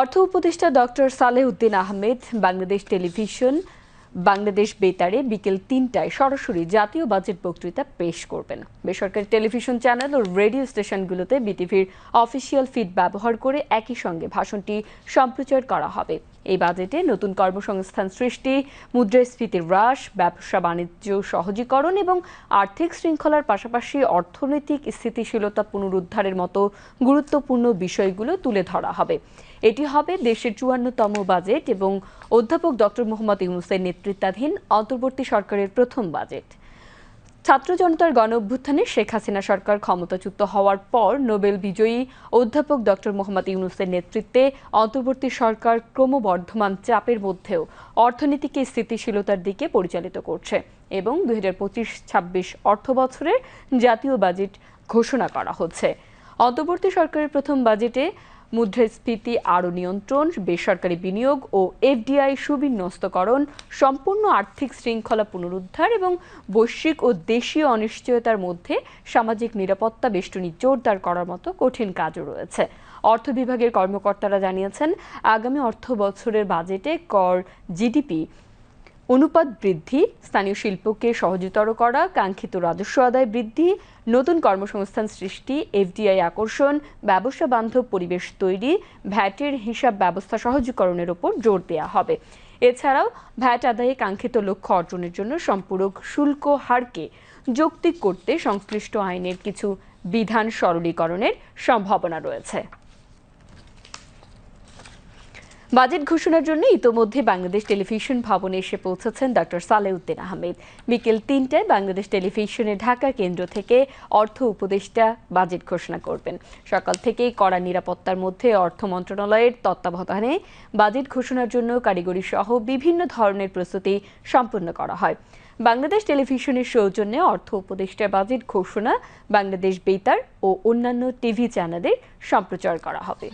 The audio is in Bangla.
অর্থ উপদেষ্টা ডক্টর সালেহ উদ্দিন আহমেদ বাংলাদেশ টেলিভিশন, বাংলাদেশ বেতারে বিকেল তিনটায় সরাসরি জাতীয় বাজেট বক্তৃতা পেশ করবেন। বেসরকারি টেলিভিশন চ্যানেল ও রেডিও স্টেশনগুলোতে বিটিভির অফিসিয়াল ফিড ব্যবহার করে একই সঙ্গে ভাষণটি সম্প্রচার করা হবে। এই বাজেটে নতুন কর্মসংস্থান সৃষ্টি মুদ্রাস্ফীতি হ্রাস, ব্যবসা বাণিজ্য সহজীকরণ এবং আর্থিক শৃঙ্খলার পাশাপাশি অর্থনৈতিক স্থিতিশীলতা পুনরুদ্ধারের মতো গুরুত্বপূর্ণ বিষয়গুলো তুলে ধরা হবে। এটি হবে দেশের চুয়ান্নতম বাজেট এবং অধ্যাপক ডক্টর মোহাম্মদ ইউনুসের নেতৃত্বাধীন অন্তর্বর্তী সরকারের প্রথম বাজেট। ছাত্র জনতার গণ অভ্যুত্থানে শেখ হাসিনা সরকার ক্ষমতাচ্যুত হওয়ার পর নোবেল বিজয়ী অধ্যাপক ডক্টর মোহাম্মদ ইউনুসের নেতৃত্বে অন্তর্বর্তী সরকার ক্রমবর্ধমান চাপের মধ্যেও অর্থনীতিকে স্থিতিশীলতার দিকে পরিচালিত করছে এবং দুই হাজার পঁচিশ ছাব্বিশ অর্থ বছরের জাতীয় বাজেট ঘোষণা করা হচ্ছে। অন্তর্বর্তী সরকারের প্রথম বাজেটে মুদ্রাস্ফীতি আরও নিয়ন্ত্রণ, বেসরকারি বিনিয়োগ ও এফডিআই সুবিন্যস্তকরণ, সম্পূর্ণ আর্থিক শৃঙ্খলা পুনরুদ্ধার এবং বৈশ্বিক ও দেশীয় অনিশ্চয়তার মধ্যে সামাজিক নিরাপত্তা বেষ্টনী জোরদার করার মতো কঠিন কাজও রয়েছে। অর্থ বিভাগের কর্মকর্তারা জানিয়েছেন, আগামী অর্থ বছরের বাজেটে কর, জিডিপি অনুপাত বৃদ্ধি, স্থানীয় শিল্পকে সহজতর করা, কাঙ্ক্ষিত রাজস্ব আদায় বৃদ্ধি, নতুন কর্মসংস্থান সৃষ্টি, এফডিআই আকর্ষণ, ব্যবসা বান্ধব পরিবেশ তৈরি, ভ্যাটের হিসাব ব্যবস্থা সহজীকরণের ওপর জোর দেওয়া হবে। এছাড়াও, ভ্যাট আদায়ে কাঙ্ক্ষিত লক্ষ্য অর্জনের জন্য সম্পূরক শুল্ক হারকে যৌক্তিক করতে সংশ্লিষ্ট আইনের কিছু বিধান সরলীকরণের সম্ভাবনা রয়েছে। বাজেট ঘোষণার জন্য ইতোমধ্যে বাংলাদেশ টেলিভিশন ভবনে এসে পৌঁছেছেন ডক্টর সালেউদ্দিন আহমেদ। বিকেল তিনটায় বাংলাদেশ টেলিভিশনের ঢাকা কেন্দ্র থেকে অর্থ উপদেষ্টা বাজেট ঘোষণা করবেন। সকাল থেকেই কড়া নিরাপত্তার মধ্যে অর্থ মন্ত্রণালয়ের তত্ত্বাবধানে বাজেট ঘোষণার জন্য কারিগরি সহ বিভিন্ন ধরনের প্রস্তুতি সম্পন্ন করা হয়। বাংলাদেশ টেলিভিশনের সৌজন্যে অর্থ উপদেষ্টা বাজেট ঘোষণা বাংলাদেশ বেতার ও অন্যান্য টিভি চ্যানেলে সম্প্রচার করা হবে।